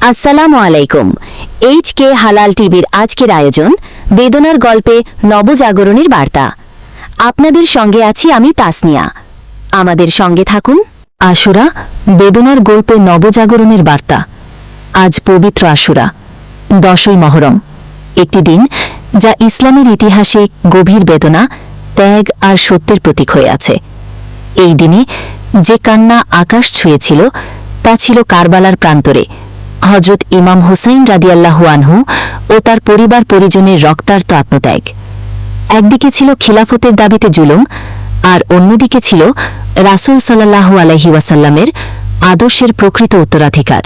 আসসালামু আলাইকুম। H K হালাল টিভির আজকের আয়োজন, বেদনার গল্পে নবজাগরণের বার্তা। আপনাদের সঙ্গে আছি আমি তাসনিয়া। আমাদের সঙ্গে থাকুন আশুরা, বেদনার গল্পে নবজাগরণের বার্তা। আজ পবিত্র আশুরা, দশই মহরম। একটি দিন যা ইসলামের ইতিহাসে গভীর বেদনা, ত্যাগ আর সত্যের প্রতীক হয়ে আছে। এই দিনে যে কান্না আকাশ ছুঁয়েছিল, তা ছিল কারবালার প্রান্তরে। হজরত ইমাম হুসাইন রাদিয়াল্লাহু আনহু ও তার পরিবার পরিজনের রক্তার্ত আত্মত্যাগ একদিকে ছিল খিলাফতের দাবিতে জুলুম, আর অন্যদিকে ছিল রাসূল সাল্লাল্লাহু আলাইহি ওয়াসাল্লামের আদর্শের প্রকৃত উত্তরাধিকার।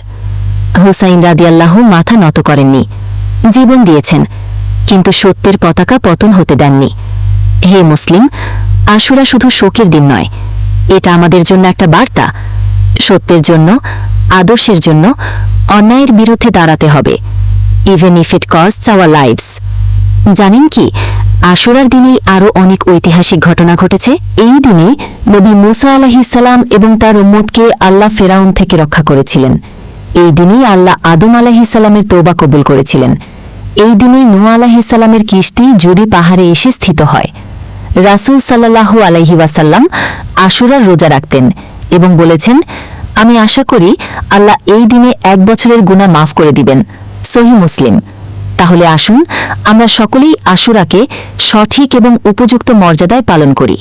হুসাইন রাদিয়াল্লাহু মাথা নত করেননি, জীবন দিয়েছেন, কিন্তু সত্যের পতাকা পতন হতে দেননি। হে মুসলিম, আশুরা শুধু শোকের দিন নয়, এটা আমাদের জন্য একটা বার্তা। সত্যের জন্য, আদর্শের জন্য অন্যায়ের বিরুদ্ধে দাঁড়াতে হবে। Even if it costs our lives জানেন কি, আশুরার দিনেই আরও অনেক ঐতিহাসিক ঘটনা ঘটেছে। এই দিনে নবী মুসা আলাহিসাল্লাম এবং তার উম্মতকে আল্লাহ ফেরাউন থেকে রক্ষা করেছিলেন। এই দিনেই আল্লাহ আদম আলাহিসাল্লামের তৌবা কবুল করেছিলেন। এই দিনেই নুয়া আলাহিসাল্লামের কিস্তি জুড়ি পাহাড়ে এসে স্থিত হয়। রাসূল সাল্লাল্লাহু আলাইহি ওয়াসাল্লাম আশুরার রোজা রাখতেন এবং বলেছেন আমি আশা করি আল্লাহ এই দিনে এক বছরের গুণা মাফ করে দিবেন। সহি মুসলিম। তাহলে আসুন, আমরা সকলেই আশুরাকে সঠিক এবং উপযুক্ত মর্যাদায় পালন করি।